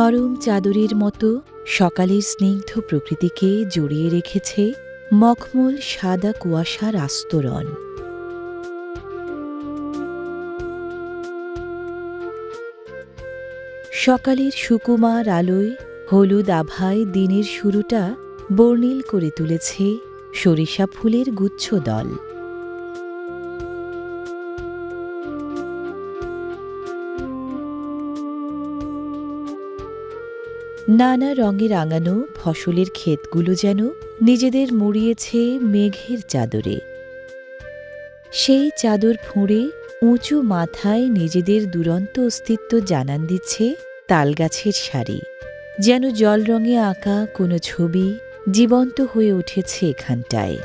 নরম চাদরের মতো সকালের স্নিগ্ধ প্রকৃতিকে জড়িয়ে রেখেছে মখমল সাদা কুয়াশার আস্তরণ। সকালের সুকুমার আলোয় হলুদ আভায় দিনের শুরুটা বর্ণিল করে তুলেছে সরিষা ফুলের গুচ্ছ নানা রঙে রাঙানো ফসলের ক্ষেতগুলো যেন নিজেদের মুড়িয়েছে মেঘের চাদরে। সেই চাদর ফুঁড়ে উঁচু মাথায় নিজেদের দুরন্ত অস্তিত্ব জানান দিচ্ছে তালগাছের শাড়ি যেন জল রঙে আঁকা কোনো ছবি জীবন্ত হয়ে উঠেছে এখানটায়।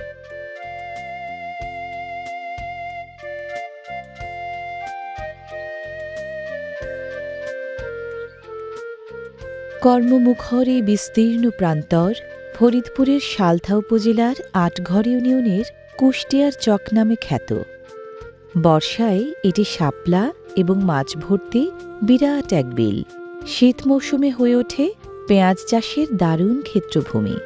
কর্মমুখর বিস্তীর্ণ প্রান্তর ফরিদপুরের সালথা উপজেলার আটঘর ইউনিয়নের কুষ্টিয়ার চক নামে খ্যাত। বর্ষায় এটি শাপলা এবং মাছ ভর্তি বিরাট এক বিল। শীত মৌসুমে হয়ে ওঠে পেঁয়াজ চাষের দারুণ ক্ষেত্রভূমি।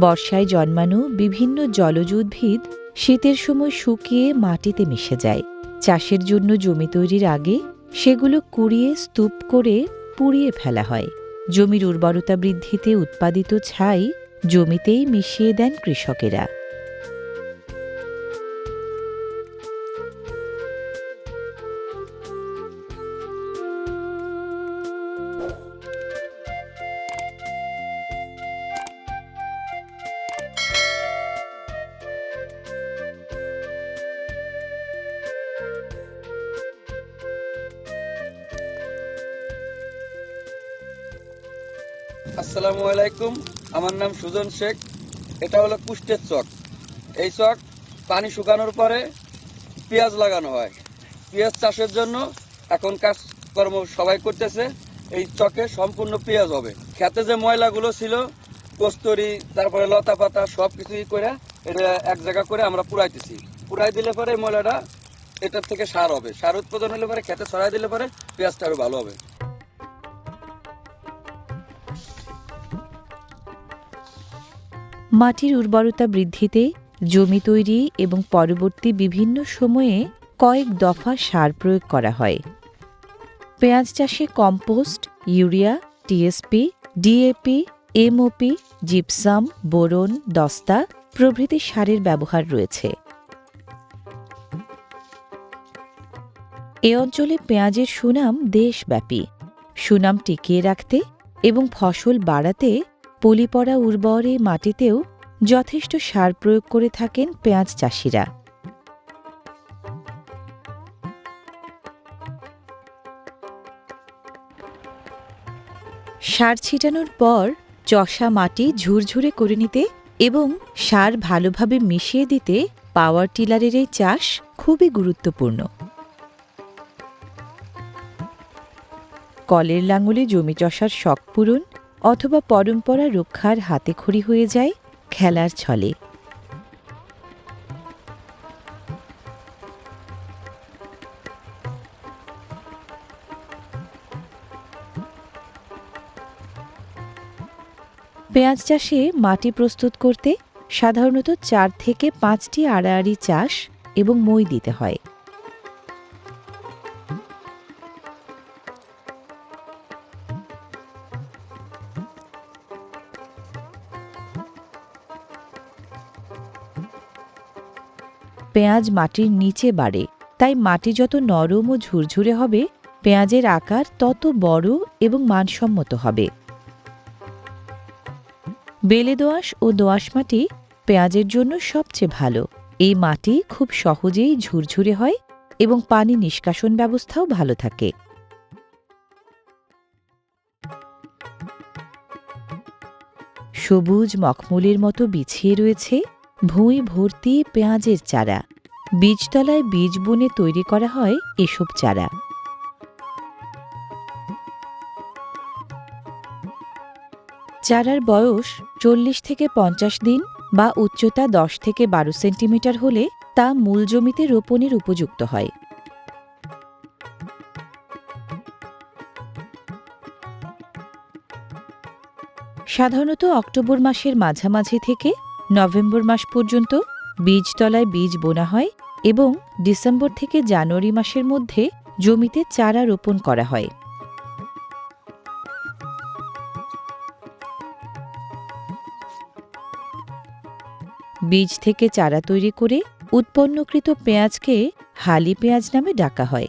বর্ষায় জন্মানো বিভিন্ন জলজ উদ্ভিদ শীতের সময় শুকিয়ে মাটিতে মিশে যায়। চাষের জন্য জমি তৈরির আগে সেগুলো কুড়িয়ে স্তূপ করে পুড়িয়ে ফেলা হয়। জমির উর্বরতা বৃদ্ধিতে উৎপাদিত ছাই জমিতেই মিশিয়ে দেন কৃষকেরা। আসসালামু আলাইকুম। আমার নাম সুজন শেখ। এটা হলো কুষ্টের চক। এই চক পানি শুকানোর পরে পেঁয়াজ লাগানো হয়। পেঁয়াজ চাষের জন্য এখন কাজকর্ম সবাই করতেছে। এই চকে সম্পূর্ণ পেঁয়াজ হবে। খেতে যে ময়লাগুলো ছিল, কস্তুরি, তারপরে লতা পাতা সব কিছুই করে এটা এক জায়গা করে আমরা পুরাইতেছি পুরাই দিলে পরে ময়লাটা এটার থেকে সার হবে। সার উৎপাদন হলে পরে খেতে ছড়াই দিলে পরে পেঁয়াজটা আরও ভালো হবে। মাটির উর্বরতা বৃদ্ধিতে, জমি তৈরি এবং পরবর্তী বিভিন্ন সময়ে কয়েক দফা সার প্রয়োগ করা হয়। পেঁয়াজ চাষে compost, urea, TSP, DAP, MOP, gypsum, boron, দস্তা প্রভৃতি সারের ব্যবহার রয়েছে। এ অঞ্চলে পেঁয়াজের সুনাম দেশব্যাপী। সুনাম টিকিয়ে রাখতে এবং ফসল বাড়াতে পলিপড়া উর্বর এই মাটিতেও যথেষ্ট সার প্রয়োগ করে থাকেন পেঁয়াজ চাষিরা। সার ছিটানোর পর চষা মাটি ঝুরঝুরে করে নিতে এবং সার ভালোভাবে মিশিয়ে দিতে পাওয়ার টিলারের এই চাষ খুবই গুরুত্বপূর্ণ। কলের লাঙলে জমি চষার শখ পূরণ অথবা পরম্পরা রক্ষার হাতেখড়ি হয়ে যায় খেলার ছলে। পেঁয়াজ চাষে মাটি প্রস্তুত করতে সাধারণত চার থেকে পাঁচটি আড়াআড়ি চাষ এবং মই দিতে হয়। পেঁয়াজ মাটির নিচে বাড়ে, তাই মাটি যত নরম ও ঝুরঝুরে হবে, পেঁয়াজের আকার তত বড় এবং মানসম্মত হবে। বেলে দোআঁশ ও দোআঁশ মাটি পেঁয়াজের জন্য সবচেয়ে ভালো। এই মাটি খুব সহজেই ঝুরঝুরে হয় এবং পানি নিষ্কাশন ব্যবস্থাও ভালো থাকে। সবুজ মখমলের মতো বিছিয়ে রয়েছে ভুঁই ভর্তি পেঁয়াজের চারা। বীজতলায় বীজ বুনে তৈরি করা হয় এসব চারা। চারার বয়স চল্লিশ থেকে পঞ্চাশ দিন বা উচ্চতা দশ থেকে বারো সেন্টিমিটার হলে তা মূল জমিতে রোপণের উপযুক্ত হয়। সাধারণত অক্টোবর মাসের মাঝামাঝি থেকে নভেম্বর মাস পর্যন্ত বীজতলায় বীজ বোনা হয় এবং ডিসেম্বর থেকে জানুয়ারি মাসের মধ্যে জমিতে চারা রোপণ করা হয়। বীজ থেকে চারা তৈরি করে উৎপন্নকৃত পেঁয়াজকে হালি পেঁয়াজ নামে ডাকা হয়।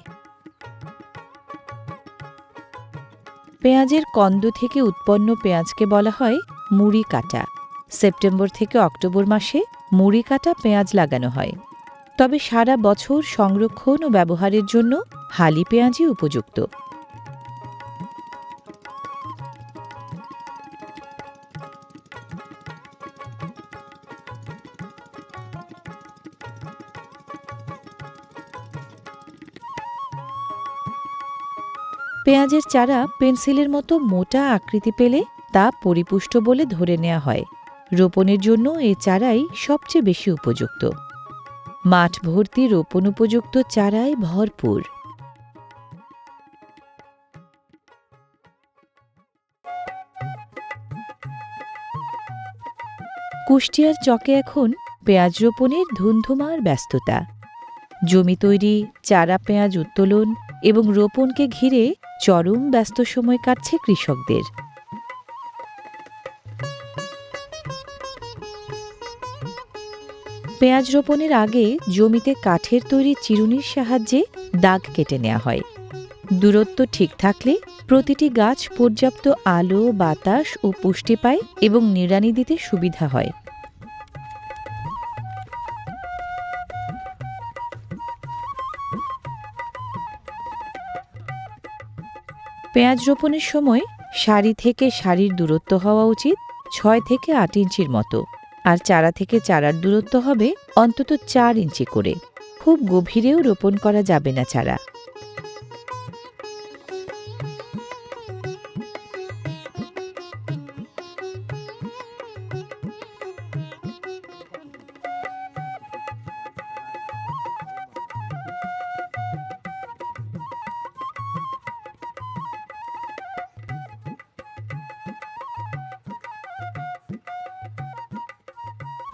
পেঁয়াজের কন্দ থেকে উৎপন্ন পেঁয়াজকে বলা হয় মুড়ি কাটা। সেপ্টেম্বর থেকে অক্টোবর মাসে মুড়ি কাটা পেঁয়াজ লাগানো হয়। তবে সারা বছর সংরক্ষণ ও ব্যবহারের জন্য হালি পেঁয়াজই উপযুক্ত। পেঁয়াজের চারা পেন্সিলের মতো মোটা আকৃতি পেলে তা পরিপুষ্ট বলে ধরে নেওয়া হয়। রোপণের জন্য এ চারাই সবচেয়ে বেশি উপযুক্ত। মাঠ ভর্তি রোপণ উপযুক্ত চারায় ভরপুর। কুষ্টিয়ার চকে এখন পেঁয়াজ রোপণের ধুন্ধুমার ব্যস্ততা। জমি তৈরি, চারা পেঁয়াজ উত্তোলন এবং রোপণকে ঘিরে চরম ব্যস্ত সময় কাটছে কৃষকদের। পেঁয়াজ রোপণের আগে জমিতে কাঠের তৈরি চিরুনির সাহায্যে দাগ কেটে নেওয়া হয়। দূরত্ব ঠিক থাকলে প্রতিটি গাছ পর্যাপ্ত আলো, বাতাস ও পুষ্টি পায় এবং নিড়ানি দিতে সুবিধা হয়। পেঁয়াজ রোপণের সময় সারি থেকে সারির দূরত্ব হওয়া উচিত ছয় থেকে আট ইঞ্চির মতো। আর চারা থেকে চারার দূরত্ব হবে অন্তত চার ইঞ্চি করে। খুব গভীরেও রোপণ করা যাবে না চারা।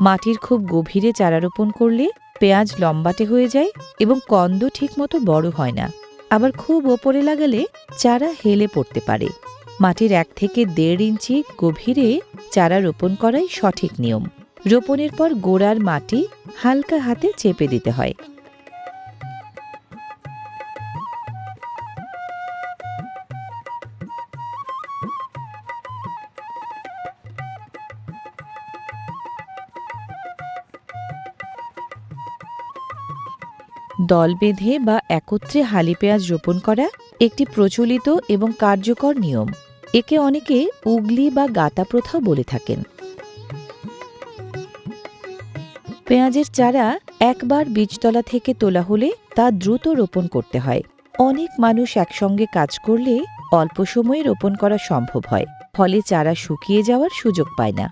মাটির খুব গভীরে চারা রোপণ করলে পেঁয়াজ লম্বাটে হয়ে যায় এবং কন্দ ঠিকমতো বড় হয় না। আবার খুব ওপরে লাগালে চারা হেলে পড়তে পারে। মাটির এক থেকে দেড় ইঞ্চি গভীরে চারা রোপণ করাই সঠিক নিয়ম। রোপণের পর গোড়ার মাটি হালকা হাতে চেপে দিতে হয়। দল বেঁধে বা একত্রে হালি পেঁয়াজ রোপণ করা একটি প্রচলিত এবং কার্যকর নিয়ম। একে অনেকে উগলি বা গাতা প্রথাও বলে থাকেন। পেঁয়াজের চারা একবার বীজতলা থেকে তোলা হলে তা দ্রুত রোপণ করতে হয়। অনেক মানুষ একসঙ্গে কাজ করলে অল্প সময়ে রোপণ করা সম্ভব হয়, ফলে চারা শুকিয়ে যাওয়ার সুযোগ পায় না।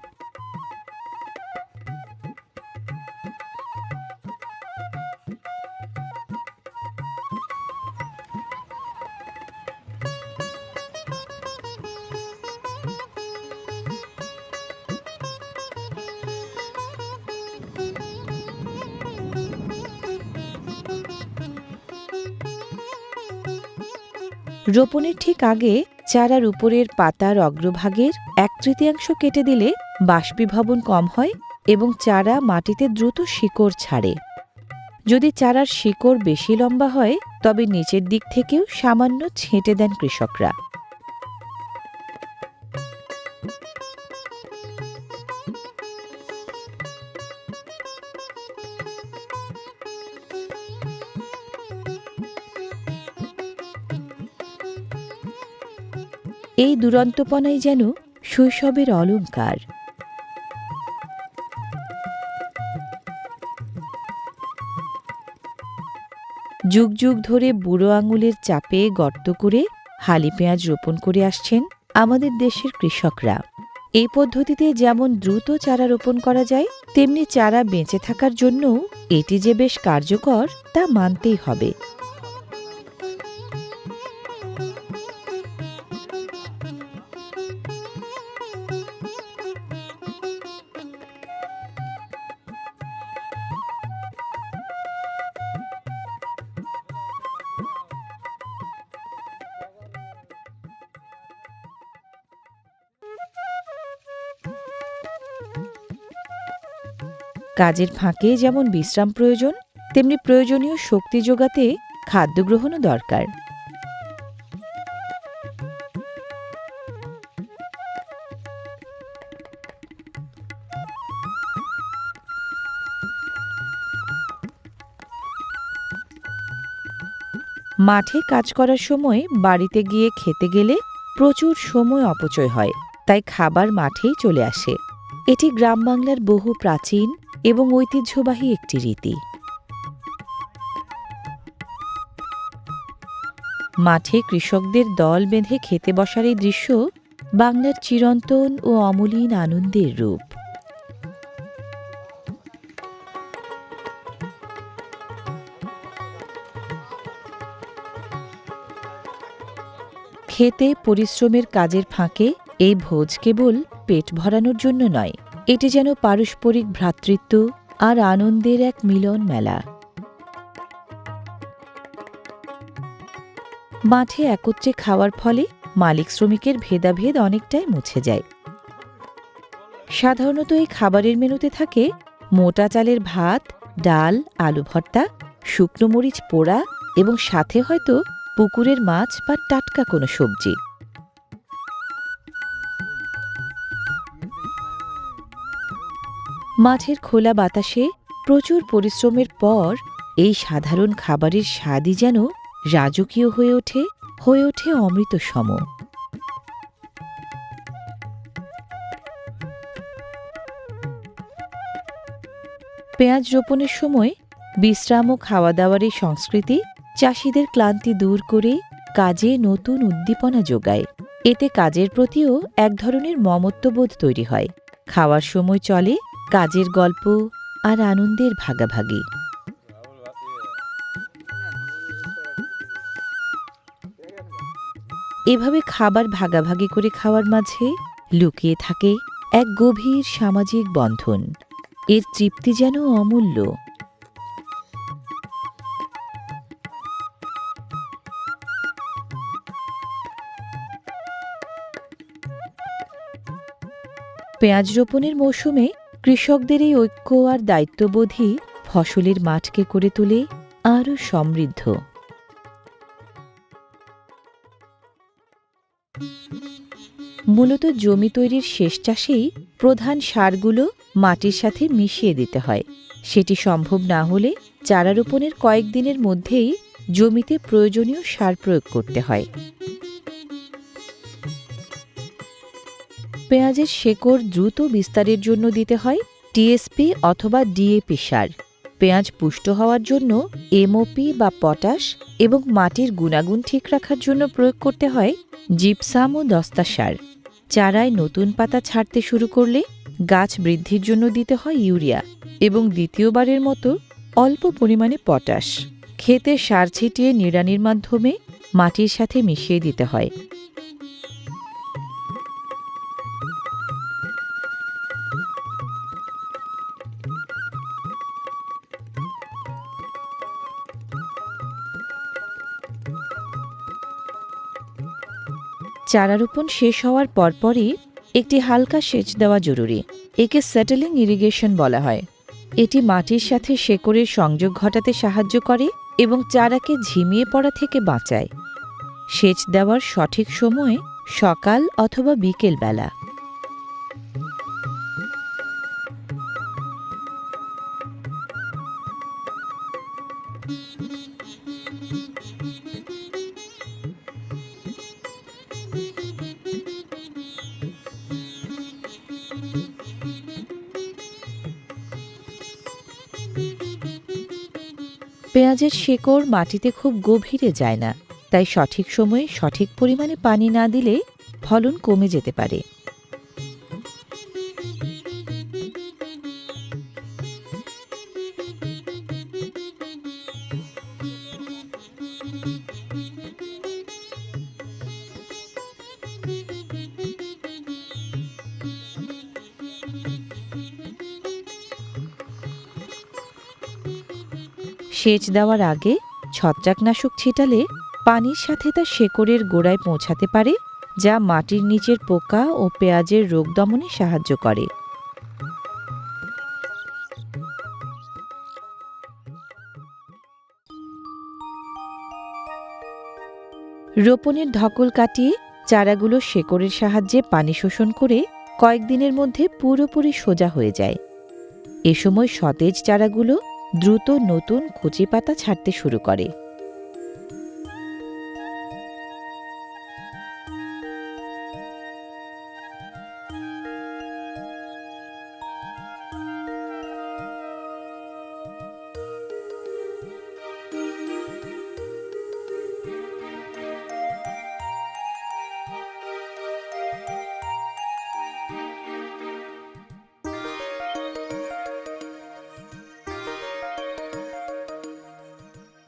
রোপণের ঠিক আগে চারার উপরের পাতার অগ্রভাগের এক তৃতীয়াংশ কেটে দিলে বাষ্পীভবন কম হয় এবং চারা মাটিতে দ্রুত শিকড় ছাড়ে। যদি চারার শিকড় বেশি লম্বা হয়, তবে নিচের দিক থেকেও সামান্য ছেঁটে দেন কৃষকরা। এই দুরন্তপনাই যেন শৈশবের অলংকার যুগ যুগ ধরে বুড়ো আঙুলের চাপে গর্ত করে হালি পেঁয়াজ রোপণ করে আসছেন আমাদের দেশের কৃষকরা। এই পদ্ধতিতে যেমন দ্রুত চারা রোপণ করা যায়, তেমনি চারা বেঁচে থাকার জন্য এটি যে বেশ কার্যকর, তা মানতেই হবে। কাজের ফাঁকে যেমন বিশ্রাম প্রয়োজন, তেমনি প্রয়োজনীয় শক্তি যোগাতে খাদ্য গ্রহণও দরকার। মাঠে কাজ করার সময় বাড়িতে গিয়ে খেতে গেলে প্রচুর সময় অপচয় হয়, তাই খাবার মাঠেই চলে আসে। এটি গ্রাম বাংলার বহু প্রাচীন এবং ঐতিহ্যবাহী একটি রীতি। মাঠে কৃষকদের দল বেঁধে খেতে বসার এই দৃশ্য বাংলার চিরন্তন ও অমলিন আনন্দের রূপ। খেতে পরিশ্রমের কাজের ফাঁকে এই ভোজ কেবল পেট ভরানোর জন্য নয় এটি যেন পারস্পরিক ভ্রাতৃত্ব আর আনন্দের এক মিলন মেলা মাঠে একত্রে খাওয়ার ফলে মালিক শ্রমিকের ভেদাভেদ অনেকটাই মুছে যায়। সাধারণত এই খাবারের মেনুতে থাকে মোটা চালের ভাত, ডাল, আলু ভর্তা, শুকনো মরিচ পোড়া এবং সাথে হয়তো পুকুরের মাছ বা টাটকা কোনো সবজি। মাঠের খোলা বাতাসে প্রচুর পরিশ্রমের পর এই সাধারণ খাবারের স্বাদই যেন রাজকীয় হয়ে ওঠে হয়ে ওঠে অমৃত সম পেঁয়াজ রোপণের সময় বিশ্রাম ও খাওয়া দাওয়ার এই সংস্কৃতি চাষিদের ক্লান্তি দূর করে কাজে নতুন উদ্দীপনা যোগায়। এতে কাজের প্রতিও এক ধরনের মমত্ববোধ তৈরি হয়। খাওয়ার সময় চলে কাজের গল্প আর আনন্দের ভাগাভাগি। এভাবে খাবার ভাগাভাগি করে খাওয়ার মাঝে লুকিয়ে থাকে এক গভীর সামাজিক বন্ধন। এর তৃপ্তি যেন অমূল্য। পেঁয়াজ রোপণের মৌসুমে কৃষকদের এই ঐক্য আর দায়িত্ববোধই ফসলের মাঠকে করে তোলে আরও সমৃদ্ধ। মূলত জমি তৈরির শেষ চাষেই প্রধান সারগুলো মাটির সাথে মিশিয়ে দিতে হয়। সেটি সম্ভব না হলে চারা রোপণের কয়েকদিনের মধ্যেই জমিতে প্রয়োজনীয় সার প্রয়োগ করতে হয়। পেঁয়াজের শেকড় দ্রুত বিস্তারের জন্য দিতে হয় টিএসপি অথবা ডিএপি সার। পেঁয়াজ পুষ্ট হওয়ার জন্য এমওপি বা পটাশ এবং মাটির গুণাগুণ ঠিক রাখার জন্য প্রয়োগ করতে হয় জিপসাম ও দস্তা সার। চারায় নতুন পাতা ছাড়তে শুরু করলে গাছ বৃদ্ধির জন্য দিতে হয় ইউরিয়া এবং দ্বিতীয়বারের মতো অল্প পরিমাণে পটাশ। খেতে সার ছিটিয়ে নিড়ানির মাধ্যমে মাটির সাথে মিশিয়ে দিতে হয়। চারা রোপণ শেষ হওয়ার পরপরই একটি হালকা সেচ দেওয়া জরুরি, একে সেটেলিং ইরিগেশন বলা হয়। এটি মাটির সাথে শেকড়ের সংযোগ ঘটাতে সাহায্য করে এবং চারাকে ঝিমিয়ে পড়া থেকে বাঁচায়। সেচ দেওয়ার সঠিক সময় সকাল অথবা বিকেল পেঁয়াজের শেকড় মাটিতে খুব গভীরে যায় না, তাই সঠিক সময়ে সঠিক পরিমাণে পানি না দিলে ফলন কমে যেতে পারে। সেচ দেওয়ার আগে ছত্রাকনাশক ছিটালে পানির সাথে তা শেকড়ের গোড়ায় পৌঁছাতে পারে, যা মাটির নিচের পোকা ও পেঁয়াজের রোগ দমনে সাহায্য করে। রোপণের ধকল কাটিয়ে চারাগুলো শেকড়ের সাহায্যে পানি শোষণ করে কয়েকদিনের মধ্যে পুরোপুরি সোজা হয়ে যায়। এ সময় সতেজ চারাগুলো দ্রুত নতুন কচি পাতা ছাড়তে শুরু করে।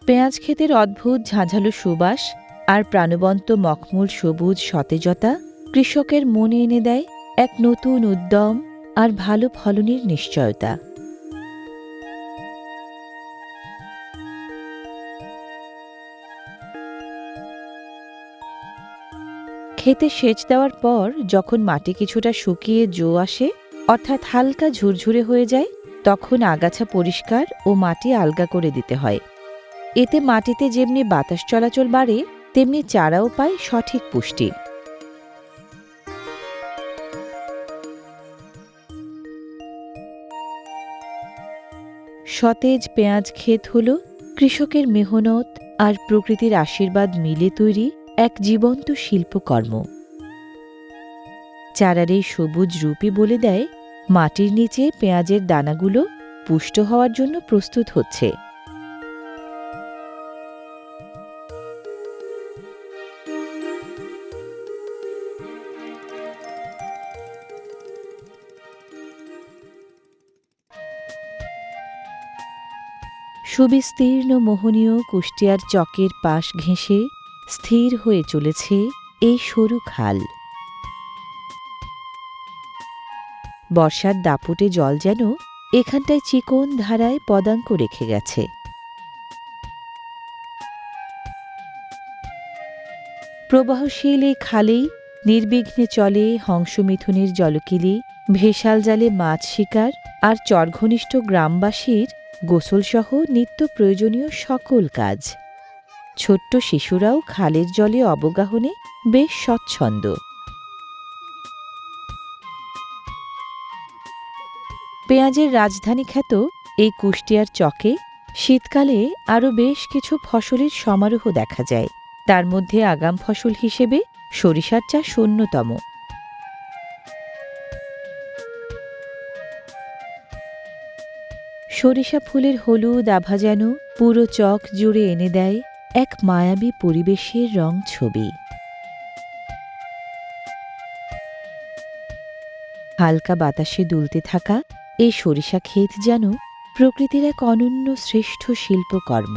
পেঁয়াজ ক্ষেতের অদ্ভুত ঝাঁঝালো সুবাস আর প্রাণবন্ত মখমূল সবুজ সতেজতা কৃষকের মনে এনে দেয় এক নতুন উদ্যম আর ভালো ফলনের নিশ্চয়তা। খেতে সেচ দেওয়ার পর যখন মাটি কিছুটা শুকিয়ে জো আসে, অর্থাৎ হালকা ঝুরঝুরে হয়ে যায়, তখন আগাছা পরিষ্কার ও মাটি আলগা করে দিতে হয়। এতে মাটিতে যেমনি বাতাস চলাচল বাড়ে, তেমনি চারাও পায় সঠিক পুষ্টি। সতেজ পেঁয়াজ ক্ষেত হল, কৃষকের মেহনত আর প্রকৃতির আশীর্বাদ মিলে তৈরি এক জীবন্ত শিল্পকর্ম। চারার এই সবুজ রূপই বলে দেয়, মাটির নিচে পেঁয়াজের দানাগুলো পুষ্ট হওয়ার জন্য প্রস্তুত হচ্ছে। সুবিস্তীর্ণ মোহনীয় কুষ্টিয়ার চকের পাশ ঘেঁষে স্থির হয়ে চলেছে এই সরু খাল। বর্ষার দাপুটে জল যেন এখানটায় চিকন ধারায় পদাঙ্ক রেখে গেছে। প্রবাহশীল এই খালেই নির্বিঘ্নে চলে হংসমিথুনের জলকিলি, ভেসাল জালে মাছ শিকার আর চরঘনিষ্ঠ গ্রামবাসীর গোসলসহ নিত্য প্রয়োজনীয় সকল কাজ। ছোট্ট শিশুরাও খালের জলে অবগাহনে বেশ স্বচ্ছন্দ। পেঁয়াজের রাজধানী খ্যাত এই কুষ্টিয়ার চকে শীতকালে আরও বেশ কিছু ফসলের সমারোহ দেখা যায়। তার মধ্যে আগাম ফসল হিসেবে সরিষার চাষ অন্যতম। সরিষা ফুলের হলুদ আভা যেন পুরো চক জুড়ে এনে দেয় এক মায়াবী পরিবেশের রং ছবি। হালকা বাতাসে দুলতে থাকা এই সরিষা ক্ষেত যেন প্রকৃতির এক অনন্য শ্রেষ্ঠ শিল্পকর্ম।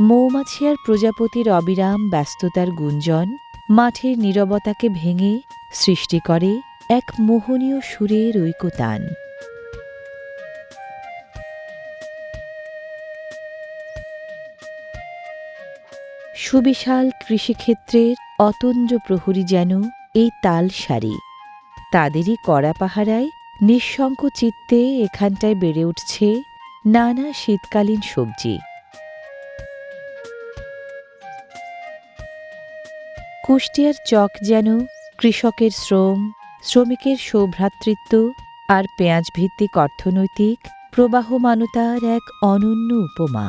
মৌমাছি আর প্রজাপতির অবিরাম ব্যস্ততার গুঞ্জন, মাঠের নীরবতাকে ভেঙে সৃষ্টি করে এক মোহনীয় সুরের ঐকতান। সুবিশাল কৃষিক্ষেত্রের অতন্দ্র প্রহরী যেন এই তাল সারি। তাদেরই কড়া পাহারায় নিঃশঙ্ক চিত্তে এখানটায় বেড়ে উঠছে নানা শীতকালীন সবজি। কুষ্টিয়ার চক যেন কৃষকের শ্রম, শ্রমিকের সৌভ্রাতৃত্ব আর পেঁয়াজ ভিত্তিক অর্থনৈতিক প্রবাহমানতার এক অনন্য উপমা।